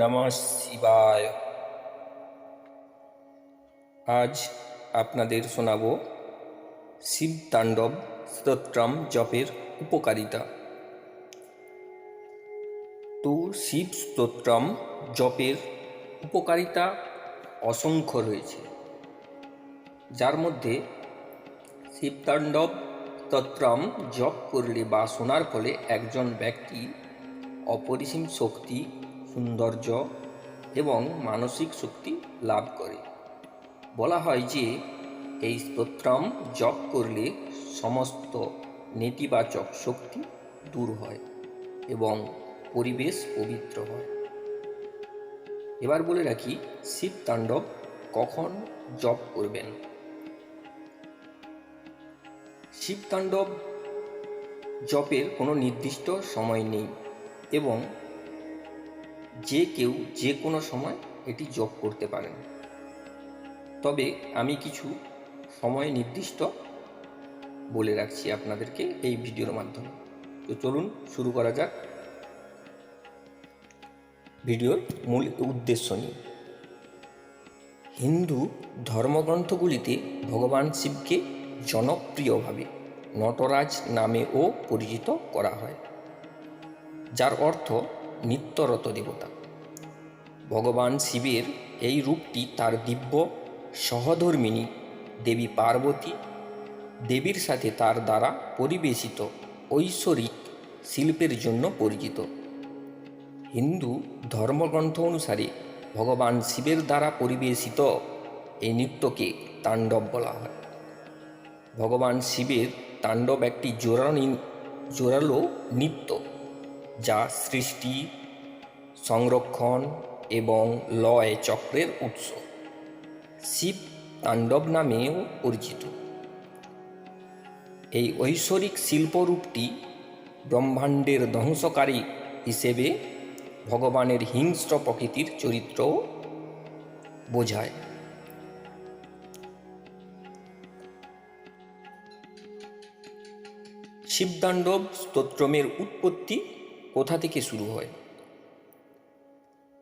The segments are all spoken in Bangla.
নমঃ শিবায়। আজ আপনাদের শোনাব শিব তাণ্ডব স্তোত্রম জপের উপকারিতা। তো শিব স্তোত্রম জপের উপকারিতা অসংখ্য রয়েছে। যার মধ্যে শিবতাণ্ডব স্তোত্রম জপ করলে বা শোনার ফলে একজন ব্যক্তি অপরিসীম শক্তি সৌন্দর্য এবং মানসিক শক্তি লাভ করে। বলা হয় যে, এই স্তোত্রম জপ করলে সমস্ত নেতিবাচক শক্তি দূর হয় এবং পরিবেশ পবিত্র হয়। এবার বলে রাখি, শিব তাণ্ডব কখন জপ করবেন? শিব তাণ্ডব জপের কোনো নির্দিষ্ট সময় নেই এবং যে কেউ যে কোনো সময় এটি জপ করতে পারেন। তবে আমি কিছু সময় নির্দিষ্ট বলে রাখছি আপনাদেরকে এই ভিডিওর মাধ্যমে। তো চলুন শুরু করা যাক ভিডিওর মূল উদ্দেশ্য নিয়ে। হিন্দু ধর্মগ্রন্থগুলিতে ভগবান শিবকে জনপ্রিয়ভাবে নটরাজ নামেও পরিচিত করা হয়, যার অর্থ নিত্যরত দেবতা। ভগবান শিবের এই রূপটি তার দিব্য সহধর্মিণী দেবী পার্বতী দেবীর সাথে তার দ্বারা পরিবেশিত ঐশ্বরিক শিল্পের জন্য পরিচিত। হিন্দু ধর্মগ্রন্থ অনুসারে ভগবান শিবের দ্বারা পরিবেশিত এই নৃত্যকে তাণ্ডব বলা হয়। ভগবান শিবের তাণ্ডব একটি জোরালো জোরালো নৃত্য। যা সৃষ্টি, সংরক্ষণ এবং লয় চক্রের উৎস। শিব তাণ্ডব নামেও পরিচিত। এই ঐশ্বরিক শিল্পরূপটি ব্রহ্মাণ্ডের ধ্বংসকারী হিসেবে ভগবানের হিংস্র প্রকৃতির চরিত্র বোঝায়। শিবতাণ্ডব স্তোত্রমের উৎপত্তি কোথা থেকে শুরু হয়?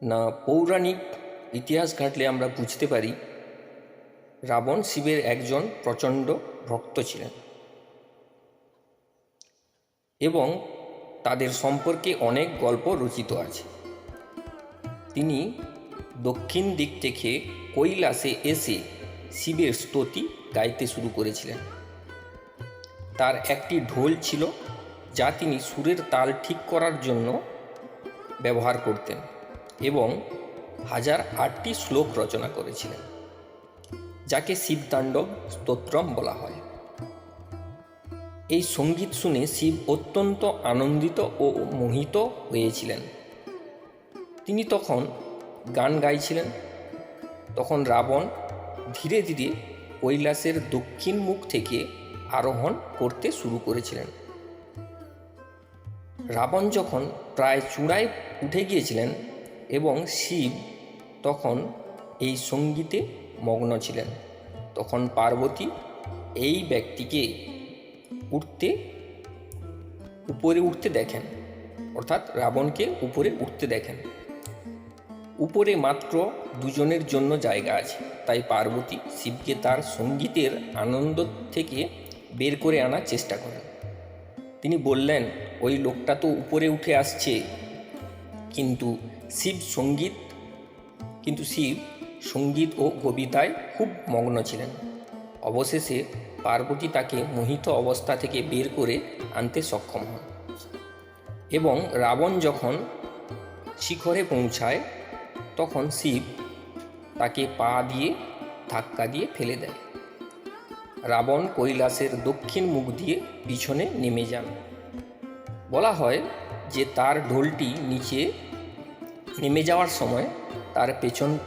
না পৌরাণিক ইতিহাস ঘাটলে আমরা বুঝতে পারি, রাবণ শিবের একজন প্রচণ্ড ভক্ত ছিলেন। এবং তাদের সম্পর্কে অনেক গল্প রচিত আছে। তিনি দক্ষিণ দিক থেকে কৈলাসে এসে শিবের স্তুতি গাইতে শুরু করেছিলেন। তার একটি ঢোল ছিল যা তিনি সুরের তাল ঠিক করার জন্য ব্যবহার করতেন এবং হাজার আটটি শ্লোক রচনা করেছিলেন, যাকে শিবতাণ্ডব স্তোত্রম বলা হয়। এই সংগীত শুনে শিব অত্যন্ত আনন্দিত ও মোহিত হয়েছিলেন। তিনি তখন গান গাইছিলেন। তখন রাবণ ধীরে ধীরে কৈলাসের দক্ষিণ মুখ থেকে আরোহণ করতে শুরু করেছিলেন। রাবণ যখন প্রায় চূড়ায় উঠে গিয়েছিলেন এবং শিব তখন এই সঙ্গীতে মগ্ন ছিলেন, তখন পার্বতী এই ব্যক্তিকে উঠতে, উপরে উঠতে দেখেন, অর্থাৎ রাবণকে উপরে উঠতে দেখেন। উপরে মাত্র দুজনের জন্য জায়গা আছে, তাই পার্বতী শিবকে তার সঙ্গীতের আনন্দ থেকে বের করে আনার চেষ্টা করেন। তিনি বললেন ওই লোকটা তো উপরে উঠে আসছে। কিন্তু শিব সংগীত, কিন্তু শিব সংগীত ও কবিতায় খুব মগ্ন ছিলেন। অবশেষে পার্বতী তাকে মোহিত অবস্থা থেকে বের করে আনতে সক্ষম হন এবং রাবণ যখন শিখরে পৌঁছায়, তখন শিব তাকে পা দিয়ে ধাক্কা দিয়ে ফেলে দেয়। রাবণ কৈলাসের দক্ষিণ মুখ দিয়ে পিছনে নেমে যান। বলা হয় যে তার ঢোলটি নিচে নেমে যাওয়ার সময় তার পেছন,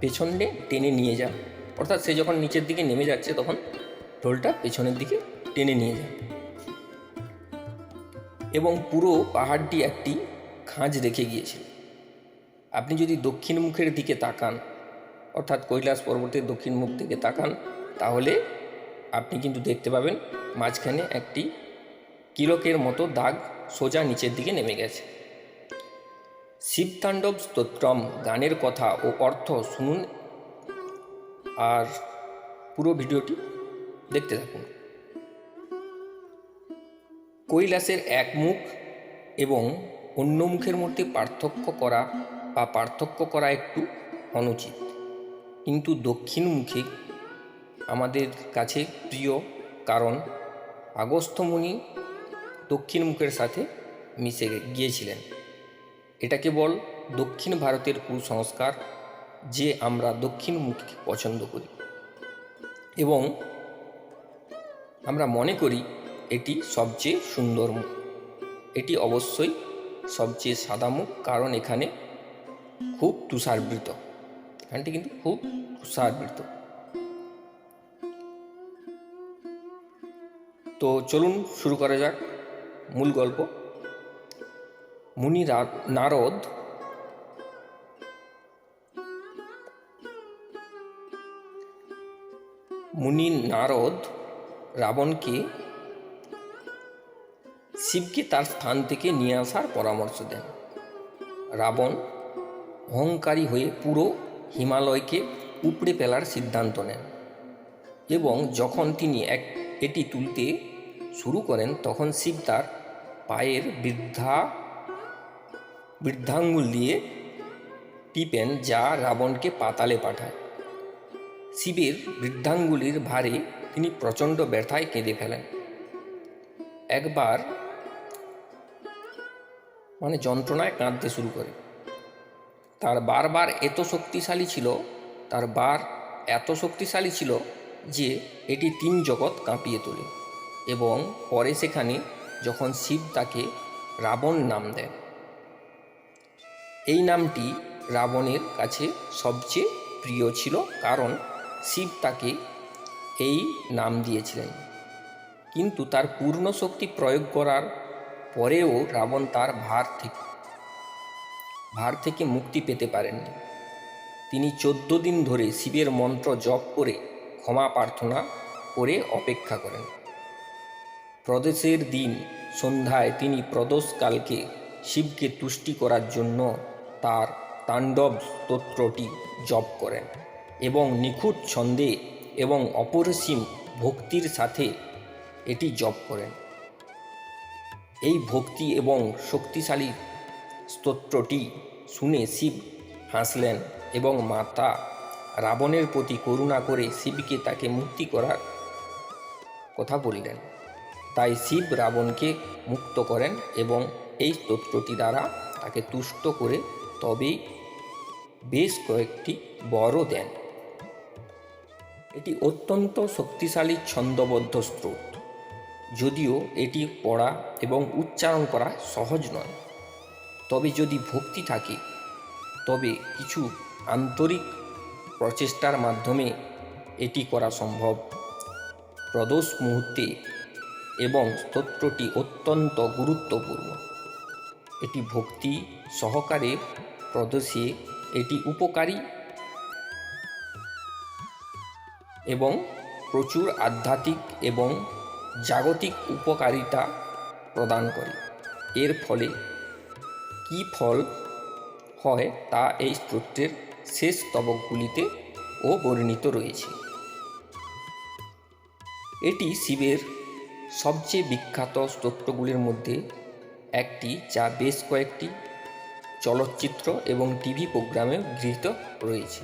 পেছনে টেনে নিয়ে যায়। অর্থাৎ সে যখন নিচের দিকে নেমে যাচ্ছে তখন ঢোলটা পেছনের দিকে টেনে নিয়ে যায়। এবং পুরো পাহাড়টি একটি খাঁজ রেখে গিয়েছিল। আপনি যদি দক্ষিণ মুখের দিকে তাকান, অর্থাৎ কৈলাস পর্বতের দক্ষিণ মুখ থেকে তাকান, তাহলে আপনি কিন্তু দেখতে পাবেন মাঝখানে একটি কিলকের মতো দাগ সোজা নিচের দিকে নেমে গেছে। শিবতাণ্ডব স্তোত্রম, গানের কথা ও অর্থ শুনুন আর পুরো ভিডিওটি দেখতে থাকুন। কৈলাসের এক মুখ এবং অন্য মুখের মধ্যে পার্থক্য করা বা পার্থক্য করা একটু অনুচিত। কিন্তু দক্ষিণ মুখে আমাদের কাছে প্রিয় কারণ আগস্থমণি দক্ষিণ মুখের সাথে মিশে গিয়েছিলেন। এটা কেবল দক্ষিণ ভারতের কুসংস্কার যে আমরা দক্ষিণ মুখকে পছন্দ করি। এবং আমরা মনে করি এটি সবচেয়ে সুন্দর মুখ। এটি অবশ্যই সবচেয়ে সাদা মুখ, কারণ এখানে খুব তুষারবৃত। এখানটি কিন্তু খুব তুষারবৃত। তো চলুন শুরু করা যাক। মূল গল্প। মুনি নারদ মুনি নারদ রাবণকে শিবকে তার স্থান থেকে নিয়ে আসার পরামর্শ দেন। রাবণ অহংকারী হয়ে পুরো হিমালয়কে উপড়ে ফেলার সিদ্ধান্ত নেন এবং যখন তিনি এক এটি তুলতে শুরু করেন, তখন শিব তার পায়ের বৃদ্ধা, বৃদ্ধাঙ্গুল দিয়ে টিপেন যা রাবণকে পাতালে পাঠায়। শিবের বৃদ্ধাঙ্গুলির ভারে তিনি প্রচণ্ড ব্যথায় কেঁদে ফেলেন। একবার মানে যন্ত্রণায় কাঁদতে শুরু করে। তার বারবার এত শক্তিশালী ছিল, তার বার এত শক্তিশালী ছিল যে এটি তিন জগৎ কাঁপিয়ে তোলে এবং পরে সেখানে যখন শিব তাকে রাবণ নাম দেন। এই নামটি রাবণের কাছে সবচেয়ে প্রিয় ছিল কারণ শিব তাকে এই নাম দিয়েছিলেন। কিন্তু তার পূর্ণ শক্তি প্রয়োগ করার পরেও রাবণ তার ভার থেকে ভার থেকে মুক্তি পেতে পারেননি। তিনি চোদ্দ দিন ধরে শিবের মন্ত্র জপ করে ক্ষমা প্রার্থনা করে অপেক্ষা করেন। প্রদেশের দিন সন্ধ্যায় তিনি প্রদোষকালকে শিবকে তুষ্টি করার জন্য তার তাণ্ডব স্তোত্রটি জপ করেন এবং নিখুঁত ছন্দে এবং অপরিসীম ভক্তির সাথে এটি জপ করেন। এই ভক্তি এবং শক্তিশালী স্তোত্রটি শুনে শিব হাসলেন এবং মাতা রাবণের প্রতি করুণা করে শিবকে তাকে মুক্তি করার কথা বললেন। তাই শিব রাবণকে মুক্ত করেন এবং এই স্তোত্রটি দ্বারা তাকে তুষ্ট করে তবেই বেশ কয়েকটি বরও দেন। এটি অত্যন্ত শক্তিশালী ছন্দবদ্ধ স্রোত যদিও এটি পড়া এবং উচ্চারণ করা সহজ নয়। তবে যদি ভক্তি থাকে, তবে কিছু আন্তরিক প্রচেষ্টার মাধ্যমে এটি করা সম্ভব। প্রদোষ মুহূর্তে এবং স্তোত্রটি অত্যন্ত গুরুত্বপূর্ণ। এটি ভক্তি সহকারে প্রদোষে এটি উপকারী এবং প্রচুর আধ্যাত্মিক এবং জাগতিক উপকারিতা প্রদান করে। এর ফলে কী ফল হয় তা এই স্তোত্রের শেষ স্তবকগুলিতে ও বর্ণিত রয়েছে। এটি শিবের সবচেয়ে বিখ্যাত স্তোত্রগুলির মধ্যে একটি যা বেশ কয়েকটি চলচ্চিত্র এবং টিভি প্রোগ্রামে গৃহীত রয়েছে।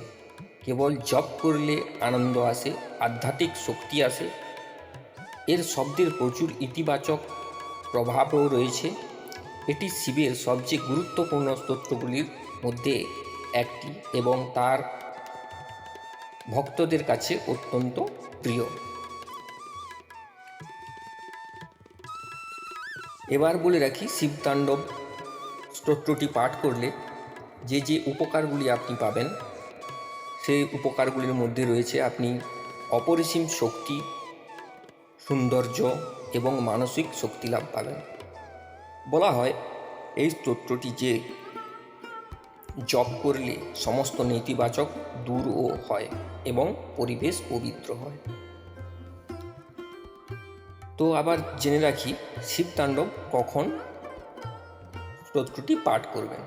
কেবল জপ করলে আনন্দ আসে, আধ্যাত্মিক শক্তি আসে। এর শব্দের প্রচুর ইতিবাচক প্রভাবও রয়েছে। এটি শিবের সবচেয়ে গুরুত্বপূর্ণ স্তোত্রগুলির মধ্যে একটি এবং তার ভক্তদের কাছে অত্যন্ত প্রিয়। এবার বলে রাখি শিবতাণ্ডব স্তোত্রটি পাঠ করলে যে যে উপকারগুলি আপনি পাবেন, সেই উপকারগুলির মধ্যে রয়েছে আপনি অপরিসীম শক্তি, সৌন্দর্য এবং মানসিক শক্তি লাভ পাবেন। বলা হয়, এই স্তোত্রটি যে জপ করলে সমস্ত নেতিবাচক দূরও হয় এবং পরিবেশ পবিত্র হয়। তো আবার জেনে রাখি শিবতাণ্ডব কখন স্তোত্রটি পাঠ করবেন।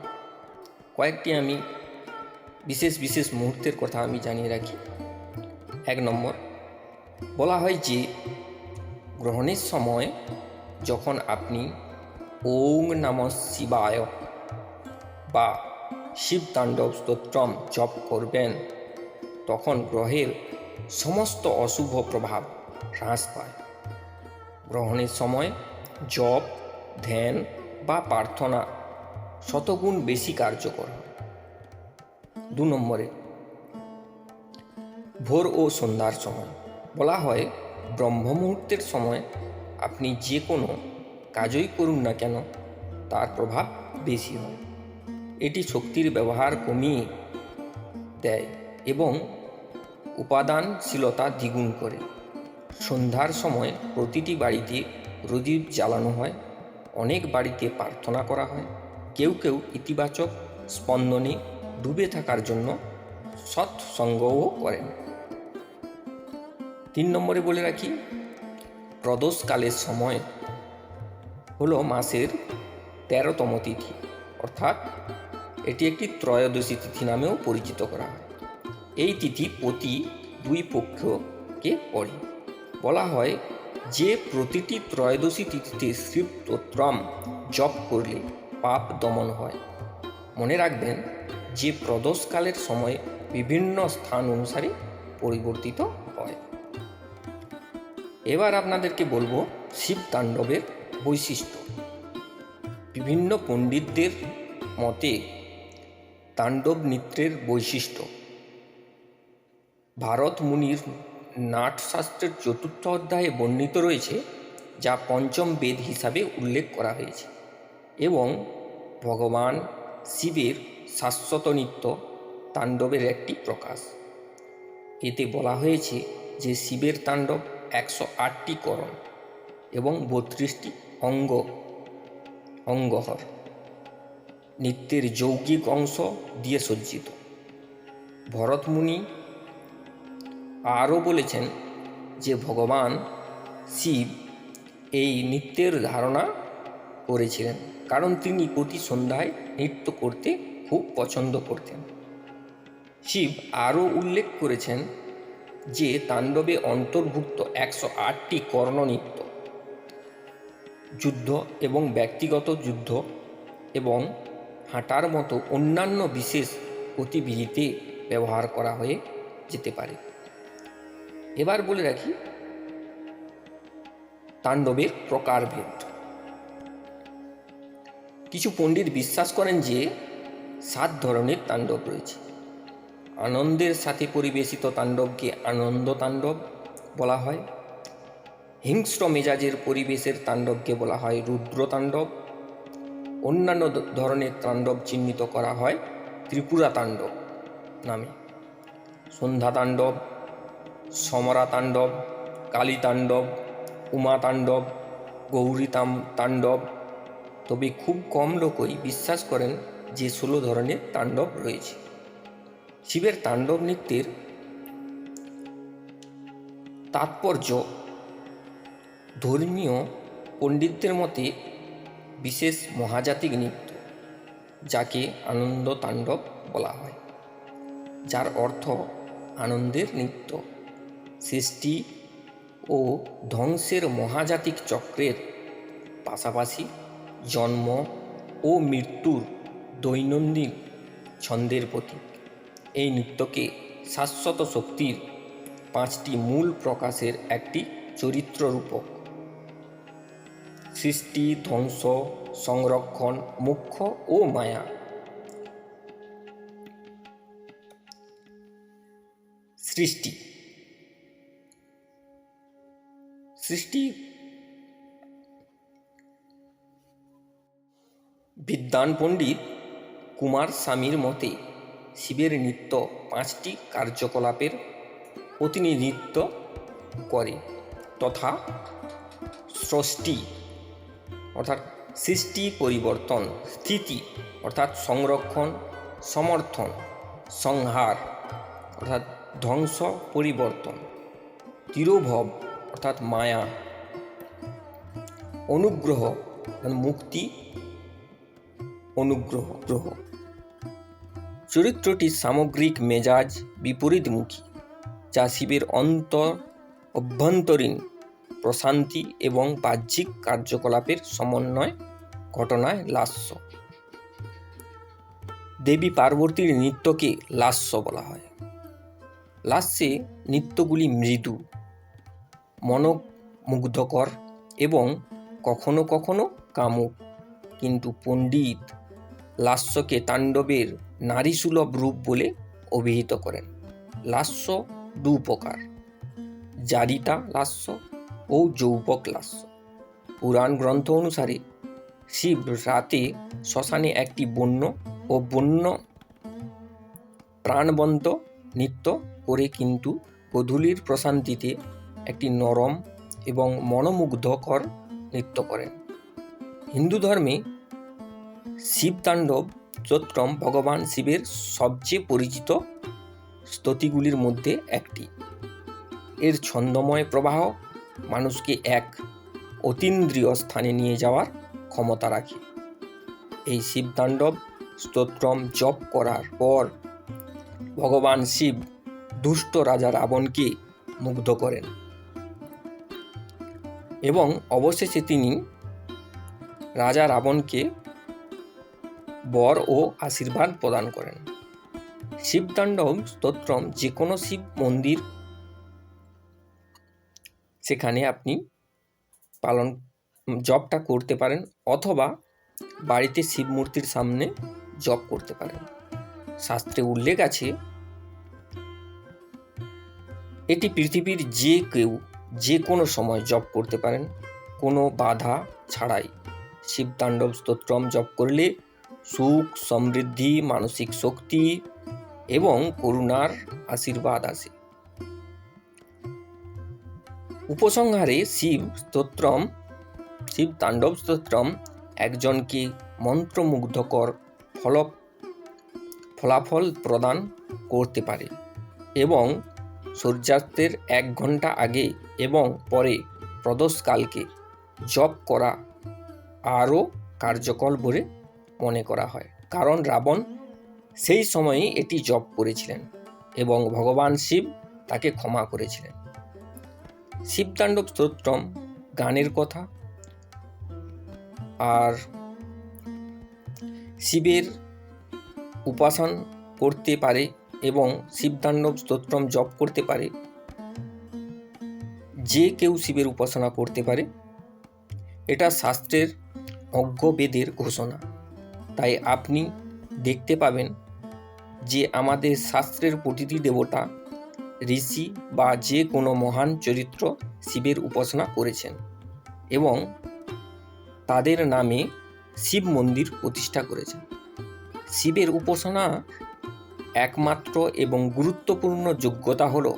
কয়েকটি আমি বিশেষ বিশেষ মুহূর্তের কথা আমি জানিয়ে রাখি। এক নম্বর, বলা হয় যে, গ্রহণের সময় যখন আপনি ওং নম শিবায় বা শিব তাণ্ডব স্তোত্রম জপ করবেন, তখন গ্রহের সমস্ত অশুভ প্রভাব হ্রাস পায়। গ্রহণের সময় জপ, ধ্যান বা প্রার্থনা শতগুণ বেশি কার্যকর দু নম্বরে, ভোর ও সন্ধ্যার সময়। বলা হয় ব্রহ্ম মুহূর্তের সময় আপনি যে কোনো কাজই করুন না কেন, তার প্রভাব বেশি হয়। এটি শক্তির ব্যবহার কমিয়ে দেয় এবং উপাদানশীলতা দ্বিগুণ করে। সন্ধ্যার সময় প্রতিটি বাড়িতে প্রদীপ জ্বালানো হয়। অনেক বাড়িতে প্রার্থনা করা হয়। কেউ কেউ ইতিবাচক স্পন্দনে ডুবে থাকার জন্য সৎসঙ্গও করেন। তিন নম্বরে বলে রাখি, প্রদোষকালের সময় হলো মাসের তেরোতম তিথি। অর্থাৎ এটি একটি ত্রয়োদশী তিথি নামেও পরিচিত করা হয়। এই তিথি প্রতি দুই পক্ষকে পড়ে। বলা হয় যে প্রতিটি ত্রয়োদশী তিথিতে শ্রীপ্তোত্রম জপ করলে পাপ দমন হয়। মনে রাখবেন যে প্রদোষকালের সময় বিভিন্ন স্থান অনুসারে পরিবর্তিত হয়। এবার আপনাদেরকে বলব শিব তাণ্ডবের বৈশিষ্ট্য। বিভিন্ন পণ্ডিতদের মতে তাণ্ডব নৃত্যের বৈশিষ্ট্য। ভারত মুনির নাটশাস্ত্রের চতুর্থ অধ্যায়ে বর্ণিত রয়েছে, যা পঞ্চম বেদ হিসাবে উল্লেখ করা হয়েছে এবং ভগবান শিবের শাশ্বত নৃত্য তাণ্ডবের একটি প্রকাশ। এতে বলা হয়েছে যে শিবের তাণ্ডব একশো আটটি করণ এবং বত্রিশটি অঙ্গ, অঙ্গহর। নৃত্যের যৌগিক অংশ দিয়ে সজ্জিত। ভরতমুনি আরও বলেছেন যে ভগবান শিব এই নৃত্যের ধারণা করেছিলেন। কারণ তিনি প্রতি সন্ধ্যায় নৃত্য করতে খুব পছন্দ করতেন। শিব আরও উল্লেখ করেছেন যে তাণ্ডবে অন্তর্ভুক্ত একশো আটটি কর্ণনৃত্য যুদ্ধ এবং ব্যক্তিগত যুদ্ধ এবং হাঁটার মতো অন্যান্য বিশেষ গতিবিধিতে ব্যবহার করা হয়ে যেতে পারে। এবার বলে রাখি, তাণ্ডবের প্রকারভেদ কিছু পণ্ডিত বিশ্বাস করেন যে, সাত ধরনের তাণ্ডব রয়েছে। আনন্দের সাথে পরিবেশিত তাণ্ডবকে আনন্দ তাণ্ডব বলা হয়। হিংস্র মেজাজের পরিবেশের তাণ্ডবকে বলা হয় রুদ্র তাণ্ডব। অন্যান্য ধরনের তাণ্ডব চিহ্নিত করা হয় ত্রিপুরা তাণ্ডব নামে। সন্ধ্যা তাণ্ডব সমরা তাণ্ডব কালী তাণ্ডব উমা তাণ্ডব। গৌরী তাণ্ডব তবে খুব কম লোকই বিশ্বাস করেন যে ষোলো ধরনের তাণ্ডব রয়েছে। শিবের তাণ্ডব নৃত্যের তাৎপর্য ধর্মীয় পণ্ডিতদের মতে বিশেষ মহাজাতিক নৃত্য, যাকে আনন্দ তাণ্ডব বলা হয়, যার অর্থ আনন্দের নৃত্য। সৃষ্টি ও ধ্বংসের মহাজাতিক চক্রের পাশাপাশি জন্ম ও মৃত্যুর দৈনন্দিন ছন্দের প্রতীক। এই নৃত্যকে শাশ্বত শক্তির পাঁচটি মূল প্রকাশের একটি চরিত্র রূপক সৃষ্টি, ধ্বংস, সংরক্ষণ, মুখ্য ও মায়া। সৃষ্টি সৃষ্টি। বিদ্বান পণ্ডিত কুমার স্বামীর মতে, শিবের নৃত্য পাঁচটি কার্যকলাপের প্রতিনিধিত্ব করে, তথা স্রষ্টি, অর্থাৎ সৃষ্টি, পরিবর্তন, স্থিতি, অর্থাৎ সংরক্ষণ, সমর্থন, সংহার, অর্থাৎ ধ্বংস, পরিবর্তন, তিরোভব অর্থাৎ মায়া, অনুগ্রহ মানে মুক্তি, অনুগ্রহ, গ্রহ। চরিত্রটির সামগ্রিক মেজাজ বিপরীতমুখী, যা শিবের অন্তর, অভ্যন্তরীণ প্রশান্তি এবং বাহ্যিক কার্যকলাপের সমন্বয় ঘটনায় লাস্য। দেবী পার্বতীর নৃত্যকে লাস্য বলা হয়। লাস্যে নৃত্যগুলি মৃদু মনোমুগ্ধকর এবং কখনো কখনো কামুক। কিন্তু পণ্ডিত লাস্যকে তাণ্ডবের নারীসুলভ রূপ বলে অভিহিত করেন। লাস্য দু প্রকার জারিতা লাস্য ও যৌবক লাস্য। পুরাণ গ্রন্থ অনুসারে শিব রাতে শ্মশানে একটি বন্য ও বন্য প্রাণবন্ত নৃত্য করে কিন্তু গধূলির প্রশান্তিতে একটি নরম এবং মনোমুগ্ধকর নৃত্য করেন। হিন্দু ধর্মে শিবতাণ্ডব স্তোত্রম ভগবান শিবের সবচেয়ে পরিচিত স্তুতিগুলির মধ্যে একটি। এর ছন্দময় প্রবাহ মানুষকে এক অতীন্দ্রিয় স্থানে নিয়ে যাওয়ার ক্ষমতা রাখে। এই শিবতাণ্ডব স্তোত্রম জপ করার পর ভগবান শিব দুষ্ট রাজা রাবণকে মুগ্ধ করেন। এবং অবশেষে তিনি রাজা রাবণকে বর ও আশীর্বাদ প্রদান করেন। শিবতাণ্ডব স্তোত্রম যে কোনো শিব মন্দির সেখানে আপনি পালন, জপটা করতে পারেন অথবা বাড়িতে শিব মূর্তির সামনে জপ করতে পারেন। শাস্ত্রে উল্লেখ আছে, এটি পৃথিবীর যে কেউ যে কোনো সময় জপ করতে পারেন। কোনো বাধা ছাড়াই। শিবতাণ্ডব স্তোত্রম জপ করলে সুখ, সমৃদ্ধি, মানসিক শক্তি এবং করুণার আশীর্বাদ আসে। উপসংহারে শিব স্তোত্রম শিব তাণ্ডব স্তোত্রম একজনকে মন্ত্রমুগ্ধকর ফল ফলাফল প্রদান করতে পারে এবং সূর্যাস্তের এক ঘণ্টা আগে এবং পরে প্রদোষকালকে জপ করা আরও কার্যকর বলে মনে করা হয়। কারণ রাবণ সেই সময়ে এটি জপ করেছিলেন এবং ভগবান শিব তাকে ক্ষমা করেছিলেন। শিবতাণ্ডব স্তোত্রম গানের কথা। আর শিবের উপাসন করতে পারে এবং শিবতাণ্ডব স্তোত্রম জপ করতে পারে। যে কেউ শিবের উপাসনা করতে পারে। এটা শাস্ত্রের অজ্ঞবেদের ঘোষণা। তাই আপনি দেখতে পাবেন যে আমাদের শাস্ত্রের প্রতিটি দেবতা, ঋষি বা যে কোনো মহান চরিত্র শিবের উপাসনা করেছেন এবং তাদের নামে শিব মন্দির প্রতিষ্ঠা করেছেন। শিবের উপাসনা একমাত্র এবং গুরুত্বপূর্ণ যোগ্যতা হল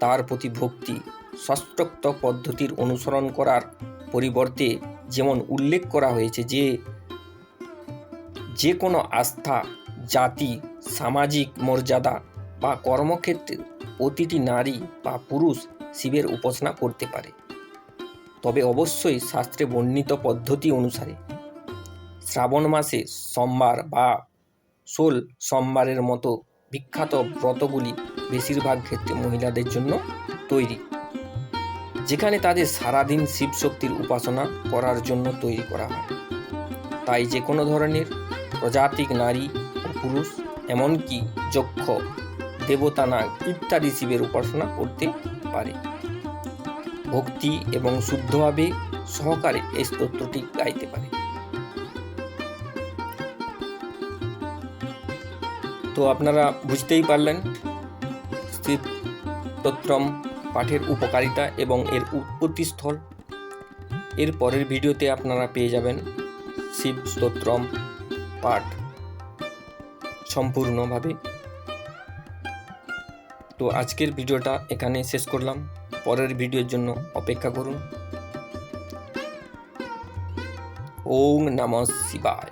তার প্রতি ভক্তি ষষ্টোক্ত পদ্ধতির অনুসরণ করার পরিবর্তে যেমন উল্লেখ করা হয়েছে যে যে কোনো আস্থা, জাতি, সামাজিক মর্যাদা বা কর্মক্ষেত্রে প্রতিটি নারী বা পুরুষ শিবের উপাসনা করতে পারে। তবে অবশ্যই শাস্ত্রে বর্ণিত পদ্ধতি অনুসারে শ্রাবণ মাসে সোমবার বা ষোল সোমবারের মতো বিখ্যাত ব্রতগুলি বেশিরভাগ ক্ষেত্রে মহিলাদের জন্য তৈরি। যেখানে তাদের সারাদিন শিবশক্তির উপাসনা করার জন্য তৈরি করা হয়। তাই যে কোনো ধরনের প্রজাতিক নারী ও পুরুষ, এমনকি যক্ষ, দেবতা নাগ ইত্যাদি শিবের উপাসনা করতে পারে। ভক্তি এবং শুদ্ধভাবে সহকারে এই স্তোত্রটি গাইতে পারে। তো আপনারা বুঝতেই পারলেন শিব স্তোত্রম পাঠের উপকারিতা এবং এর উৎপত্তিস্থল। এর পরের ভিডিওতে আপনারা পেয়ে যাবেন শিব স্তোত্রম পাঠ সম্পূর্ণভাবে। তো আজকের ভিডিওটা এখানে শেষ করলাম। পরের ভিডিওর জন্য অপেক্ষা করুন। ওম নমঃ শিবায়।